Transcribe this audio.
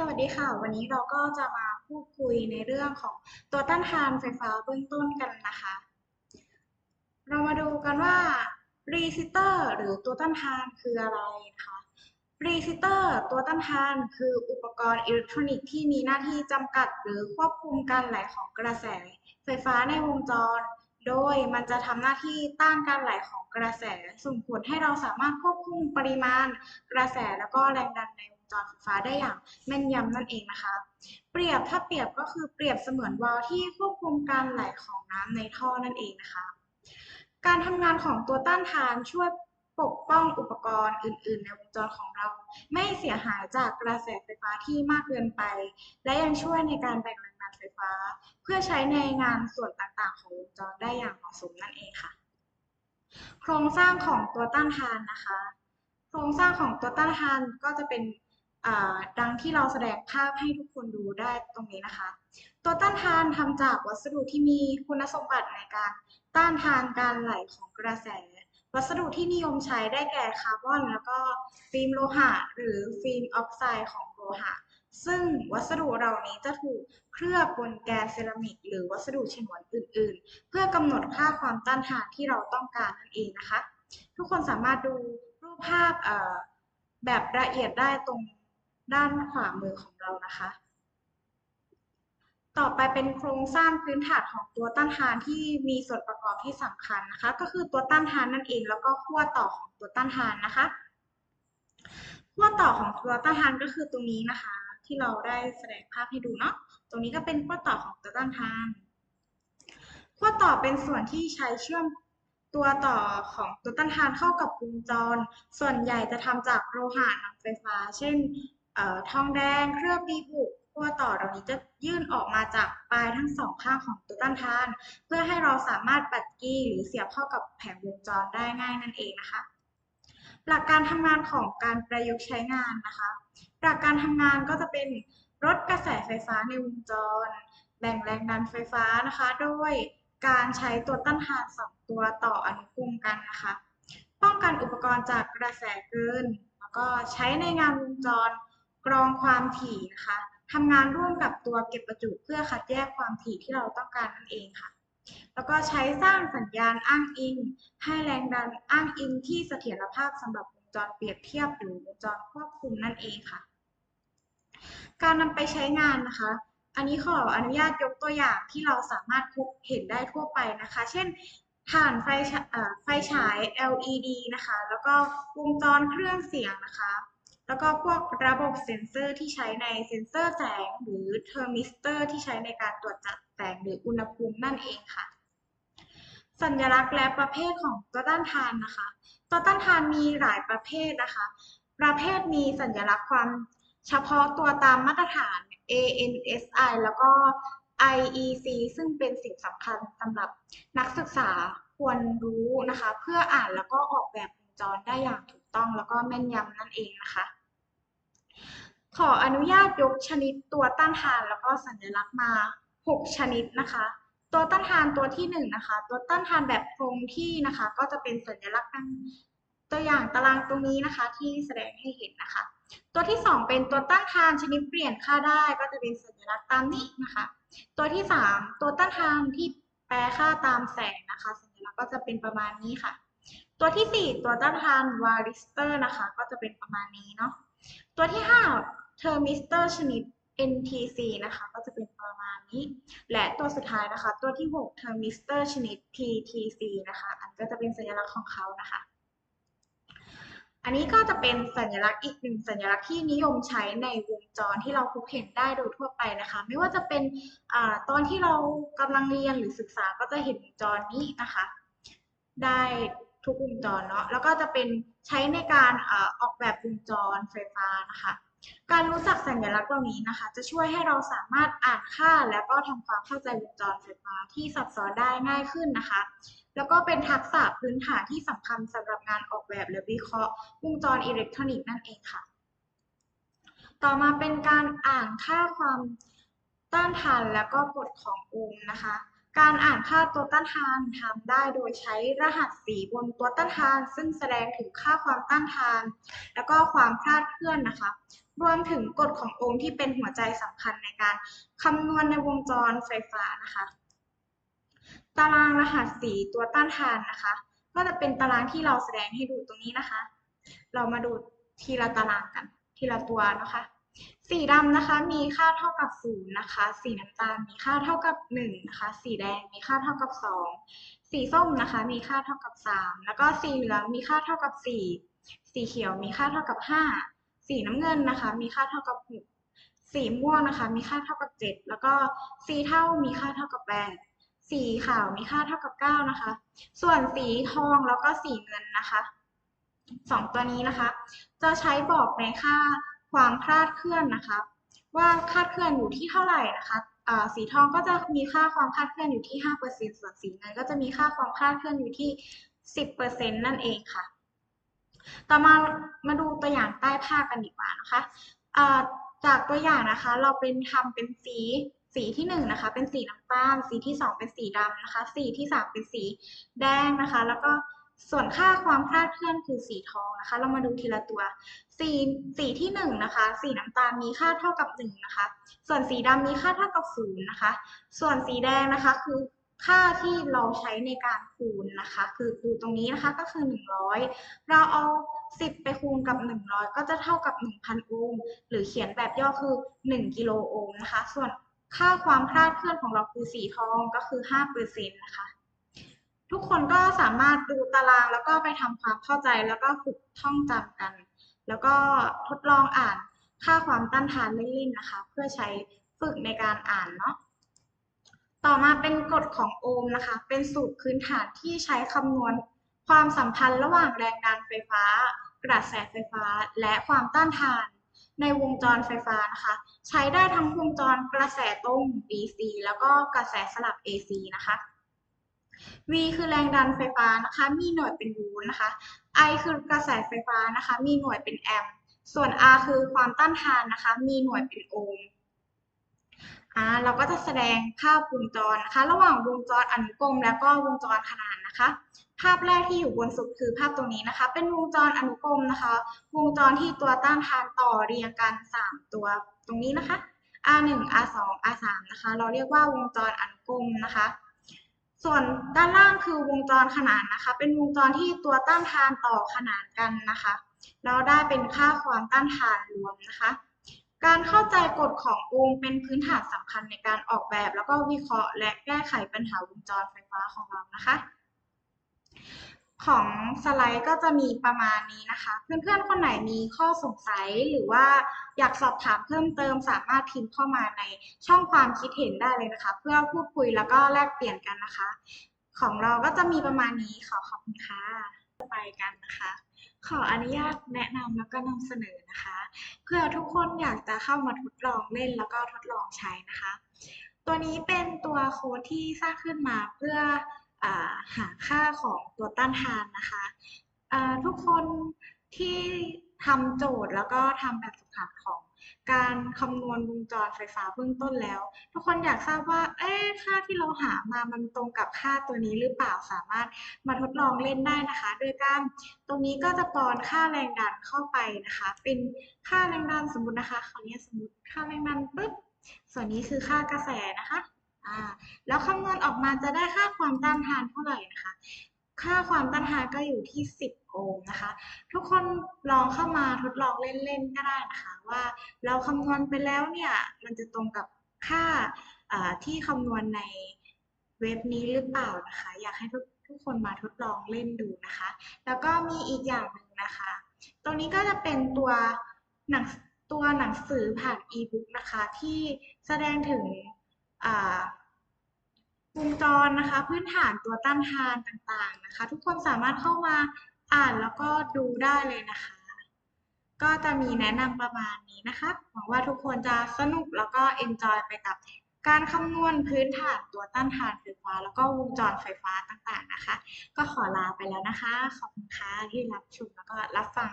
สวัสดีค่ะ วันนี้เราก็จะมาพูดคุยในเรื่องของตัวต้านทานไฟฟ้าเบื้องต้นกันนะคะ เรามาดูกันว่ารีซิเตอร์หรือตัวต้านทานคืออะไรนะคะรีซิเตอร์ตัวต้านทานคืออุปกรณ์อิเล็กทรอนิกส์ที่มีหน้าที่จำกัดหรือควบคุมการไหลของกระแส ไฟฟ้าในวงจร โดยมันจะทำหน้าที่ต้านการไหลของกระแสส่งผลให้เราสามารถควบคุมปริมาณกระแสแล้วก็แรงดันในว จรไฟฟ้าได้อย่างแม่นยำนั่นเองนะคะ เปรียบถ้าเปรียบก็คือเปรียบเสมือนวาล์วที่ควบคุมการไหลของน้ำในท่อนั่นเองนะคะ การทำงานของตัวต้านทานช่วยปกป้องอุปกรณ์อื่น ๆ ในวงจรของเรา ไม่เสียหายจากกระแสไฟฟ้าที่มากเกินไป และยังช่วยในการแบ่งแรงดันไฟฟ้า เพื่อใช้ในงานส่วนต่าง ๆ ของวงจรได้อย่างเหมาะสมนั่นเองค่ะ โครงสร้างของตัวต้านทานนะคะ โครงสร้างของตัวต้านทานก็จะเป็น ดังที่เราแสดงภาพให้ทุกคนดูได้ตรงนี้นะคะ ตัวต้านทานทำจากวัสดุที่มีคุณสมบัติในการต้านทานการไหลของกระแส วัสดุที่นิยมใช้ได้แก่คาร์บอน แล้วก็ฟิล์มโลหะ หรือฟิล์มออกไซด์ของโลหะ ซึ่งวัสดุเหล่านี้จะถูกเคลือบบนแกนเซรามิก หรือวัสดุฉนวนอื่น ๆ เพื่อกำหนดค่าความต้านทานที่เราต้องการนั่นเองนะคะ ทุกคนสามารถดูรูปภาพแบบละเอียดได้ตรง ด้านขวามือของเรานะคะ ต่อไปเป็นโครงสร้างพื้นฐานของตัวต้านทานที่มีส่วนประกอบที่สำคัญนะคะ ก็คือตัวต้านทานนั่นเองแล้วก็ขั้วต่อของตัวต้านทานนะคะขั้วต่อของตัวต้านทานก็คือตรงนี้นะคะ ที่เราได้แสดงภาพให้ดูเนาะตรงนี้ก็เป็นขั้วต่อของตัวต้านทานขั้วต่อเป็นส่วนที่ใช้เชื่อมตัวต่อของตัวต้านทานเข้ากับวงจร ส่วนใหญ่จะทำจากโลหะนำไฟฟ้า เช่น ทองแดงเคลือบดีบุกขั้วต่อเหล่านี้จะยื่นออกมาจากปลายทั้งสองข้างของตัวต้านทาน เพื่อให้เราสามารถปัดกี้หรือเสียบเข้ากับแผงวงจรได้ง่ายนั่นเองนะคะ หลักการทำงานของการประยุกต์ใช้งานนะคะ หลักการทำงานก็จะเป็นลดกระแสไฟฟ้าในวงจร แบ่งแรงดันไฟฟ้านะคะโดยการใช้ตัวต้านทานสองตัวต่ออนุกรมกันนะคะ ป้องกันอุปกรณ์จากกระแสเกิน แล้วก็ใช้ในงานวงจร กรองความถี่นะคะทำงานร่วมกับตัวเก็บประจุเพื่อคัดแยกความถี่ที่เราต้องการนั่นเองค่ะ แล้วก็ใช้สร้างสัญญาณอ้างอิง ให้แรงดันอ้างอิงที่เสถียรภาพสำหรับวงจรเปรียบเทียบหรือวงจรควบคุมนั่นเองค่ะ การนำไปใช้งานนะคะ อันนี้ขออนุญาตยกตัวอย่างที่เราสามารถพบเห็นได้ทั่วไปนะคะ เช่นถ่านไฟไฟฉาย LED นะคะ แล้วก็วงจรเครื่องเสียงนะคะ แล้วก็พวกระบบเซ็นเซอร์ที่ใช้ในเซ็นเซอร์แสงหรือเทอร์มิสเตอร์ที่ใช้ในการตรวจจับแสงหรืออุณหภูมินั่นเองค่ะ สัญลักษณ์และประเภทของตัวต้านทานนะคะ ตัวต้านทานมีหลายประเภทนะคะ ประเภทมีสัญลักษณ์ความเฉพาะตัวตามมาตรฐาน ANSI แล้วก็ IEC ซึ่งเป็นสิ่งสำคัญสำหรับนักศึกษาควรรู้นะคะ เพื่ออ่านแล้วก็ออกแบบวงจรได้อย่างถูกต้องแล้วก็แม่นยำนั่นเองนะคะ ขออนุญาตยกชนิดตัวต้านทานแล้วก็สัญลักษณ์มา 6 ชนิดนะคะ ตัวต้านทานตัวที่1นนะคะ ตัวต้านทานแบบคงที่นะคะ ก็จะเป็นสัญลักษณ์ตัวอย่างตารางตรงนี้นะคะ ที่แสดงให้เห็นนะคะ ตัวที่ 2 เป็นตัวต้านทานชนิดเปลี่ยนค่าได้ก็จะเป็นสัญลักษณ์ตามนี้นะคะ ตัวที่ 3 ตัวต้านทานที่แปลค่าตามแสงนะคะ สัญลักษณ์ก็จะเป็นประมาณนี้ค่ะ ตัวที่ 4 ตัวต้านทานวาริสเตอร์นะคะ ก็จะเป็นประมาณนี้เนาะ ตัวที่5เทอร์มิสเตอร์ชนิด NTC นะคะก็จะเป็นประมาณนี้ และตัวสุดท้ายนะคะ ตัวที่6เทอร์มิสเตอร์ชนิด PTC นะคะ อันก็จะเป็นสัญลักษณ์ของเขานะคะ อันนี้ก็จะเป็นสัญลักษณ์อีกหนึ่งสัญลักษณ์ที่นิยมใช้ในวงจรที่เราพบเห็นได้โดยทั่วไปนะคะ ไม่ว่าจะเป็นอตอนที่เรากำลังเรียนหรือศึกษาก็จะเห็นวงจรนี้นะคะ ได้ ทุกวงจรเนาะแล้วก็จะเป็นใช้ในการออกแบบวงจรไฟฟ้านะคะการรู้จักสัญลักษณ์เหล่านี้นะคะ จะช่วยให้เราสามารถอ่านค่า แล้วก็ทำความเข้าใจวงจรไฟฟ้าที่ซับซ้อนได้ง่ายขึ้นนะคะ แล้วก็เป็นทักษะพื้นฐานที่สำคัญสำหรับงานออกแบบและวิเคราะห์วงจรอิเล็กทรอนิกส์นั่นเองค่ะ ต่อมาเป็นการอ่านค่าความต้านทานแล้วก็กฎของโอห์มนะคะ การอ่านค่าตัวต้านทานทำได้โดยใช้รหัสสีบนตัวต้านทาน ซึ่งแสดงถึงค่าความต้านทาน แล้วก็ความคลาดเคลื่อนนะคะ รวมถึงกฎของโอห์ที่เป็นหัวใจสำคัญในการคำนวณในวงจรไฟฟ้านะคะ ตารางรหัสสีตัวต้านทานนะคะ ก็จะเป็นตารางที่เราแสดงให้ดูตรงนี้นะคะ เรามาดูทีละตารางกัน ทีละตัวนะคะ สีดำนะคะมีค่าเท่ากับศูนย์นะคะ สีน้ำตาลมีค่าเท่ากับหนึ่งนะคะ สีแดงมีค่าเท่ากับสองสีส้มนะคะ มีค่าเท่ากับสามแล้วก็สีเหลืองมีค่าเท่ากับสี่สีเขียวมีค่าเท่ากับห้าสีน้ำเงินนะคะ มีค่าเท่ากับหกสีม่วงนะคะ มีค่าเท่ากับเจ็ดแล้วก็สีเทามีค่าเท่ากับแปดสีขาวมีค่าเท่ากับเก้านะคะ ส่วนสีทองแล้วก็สีเงินนะคะสองตัวนี้นะคะ จะใช้บอกในค่า ความคลาดเคลื่อนนะคะ ว่าคลาดเคลื่อนอยู่ที่เท่าไหร่นะคะสีทองก็จะมีค่าความคลาดเคลื่อนอยู่ที่ 5%ส่วนสีเงินก็จะมีค่าความคลาดเคลื่อนอยู่ที่ 10%นั่นเองค่ะ ต่อมามาดูตัวอย่างใต้ภาพกันดีกว่านะคะจากตัวอย่างนะคะเราเป็นทำเป็นสีสีที่หนึ่งนะคะ เป็นสีน้ำตาล สีที่สองเป็นสีดำนะคะ สีที่สามเป็นสีแดงนะคะ แล้วก็ ส่วนค่าความคลาดเคลื่อนคือสีทองนะคะ เรามาดูทีละตัว สีสีที่หนึ่งนะคะ สีน้ำตาลมีค่าเท่ากับหนึ่งนะคะ ส่วนสีดำมีค่าเท่ากับศูนย์นะคะ ส่วนสีแดงนะคะคือค่าที่เราใช้ในการคูณนะคะ คือดูตรงนี้นะคะก็คือ 100 เราเอา 10 ไปคูณกับ 100 ก็จะเท่ากับ 1,000 โอห์มหรือเขียนแบบย่อคือ 1 กิโลโอห์มนะคะ ส่วนค่าความคลาดเคลื่อนของเราคือสีทองก็คือ5%นะคะ ทุกคนก็สามารถดูตารางแล้วก็ไปทำความเข้าใจแล้วก็ฝึกท่องจำกัน แล้วก็ทดลองอ่านค่าความต้านทานเล่นๆนะคะ เพื่อใช้ฝึกในการอ่านเนาะต่อมาเป็นกฎของโอห์มนะคะ เป็นสูตรพื้นฐานที่ใช้คำนวณความสัมพันธ์ระหว่างแรงดันไฟฟ้า กระแสไฟฟ้า และความต้านทาน ในวงจรไฟฟ้านะคะ ใช้ได้ทั้งวงจรกระแสตรง DC แล้วก็กระแสสลับ AC นะคะ V คือแรงดันไฟฟ้านะคะ มีหน่วยเป็นโวลต์นะคะ I คือกระแสไฟฟ้านะคะ มีหน่วยเป็นแอมป์ ส่วน R คือความต้านทานนะคะ มีหน่วยเป็นโอห์มอ่าเราก็จะแสดงภาพวงจรนะคะ ระหว่างวงจรอนุกรมแล้วก็วงจรขนานนะคะ ภาพแรกที่อยู่บนสุดคือภาพตรงนี้นะคะ เป็นวงจรอนุกรมนะคะ วงจรที่ตัวต้านทานต่อเรียงกัน 3 ตัวตรงนี้นะคะ R1 R2 R3 นะคะ เราเรียกว่าวงจรอนุกรมนะคะ ส่วนด้านล่างคือวงจรขนานนะคะ เป็นวงจรที่ตัวต้านทานต่อขนานกันนะคะ เราได้เป็นค่าความต้านทานรวมนะคะ การเข้าใจกฎของโอห์มเป็นพื้นฐานสำคัญในการออกแบบ แล้วก็วิเคราะห์และแก้ไขปัญหาวงจรไฟฟ้าของเรานะคะ ของสไลด์ก็จะมีประมาณนี้นะคะ เพื่อนๆ คนไหนมีข้อสงสัยหรือว่าอยากสอบถามเพิ่มเติมสามารถพิมพ์เข้ามาในช่องความคิดเห็นได้เลยนะคะ เพื่อพูดคุยแล้วก็แลกเปลี่ยนกันนะคะ ของเราก็จะมีประมาณนี้ขอขอบคุณค่ะไปกันนะคะ ขออนุญาตแนะนำแล้วก็นำเสนอนะคะ เพื่อทุกคนอยากจะเข้ามาทดลองเล่นแล้วก็ทดลองใช้นะคะ ตัวนี้เป็นตัวโค้ดที่สร้างขึ้นมาเพื่อ หาค่าของตัวต้านทานนะคะทุกคนที่ทำโจทย์แล้วก็ทำแบบฝึกหัดของการคำนวณวงจรไฟฟ้าเบื้องต้นแล้ว ทุกคนอยากทราบว่า เอ๊ค่าที่เราหามามันตรงกับค่าตัวนี้หรือเปล่าสามารถมาทดลองเล่นได้นะคะ โดยการตรงนี้ก็จะปอนค่าแรงดันเข้าไปนะคะ เป็นค่าแรงดันสมมตินะคะขออนุญาตสมมติค่าแรงดันปุ๊บส่วนนี้คือค่ากระแสนะคะ อ่าแล้วคำนวณออกมาจะได้ค่าความต้านทานเท่าไหร่นะคะ ค่าความต้านทานก็อยู่ที่ 10 โอห์มนะคะ ทุกคนลองเข้ามาทดลองเล่นๆก็ได้นะคะ ว่าเราคำนวณไปแล้วเนี่ยมันจะตรงกับค่าอ่าที่คำนวณในเว็บนี้หรือเปล่านะคะ อยากให้ทุกทุกคนมาทดลองเล่นดูนะคะ แล้วก็มีอีกอย่างหนึ่งนะคะ ตรงนี้ก็จะเป็นตัวหนังตัวหนังสือผ่านอีบุ๊กนะคะ ที่แสดงถึงอ่า วงจรนะคะ พื้นฐานตัวต้านทานต่างๆนะคะ ทุกคนสามารถเข้ามาอ่านแล้วก็ดูได้เลยนะคะ ก็จะมีแนะนำประมาณนี้นะคะหวังว่าทุกคนจะสนุกแล้วก็เอนจอยไปกับการคำนวณพื้นฐานตัวต้านทานไฟฟ้า แล้วก็วงจรไฟฟ้าต่างๆนะคะ ก็ขอลาไปแล้วนะคะ ขอบคุณค่ะที่รับชมแล้วก็รับฟัง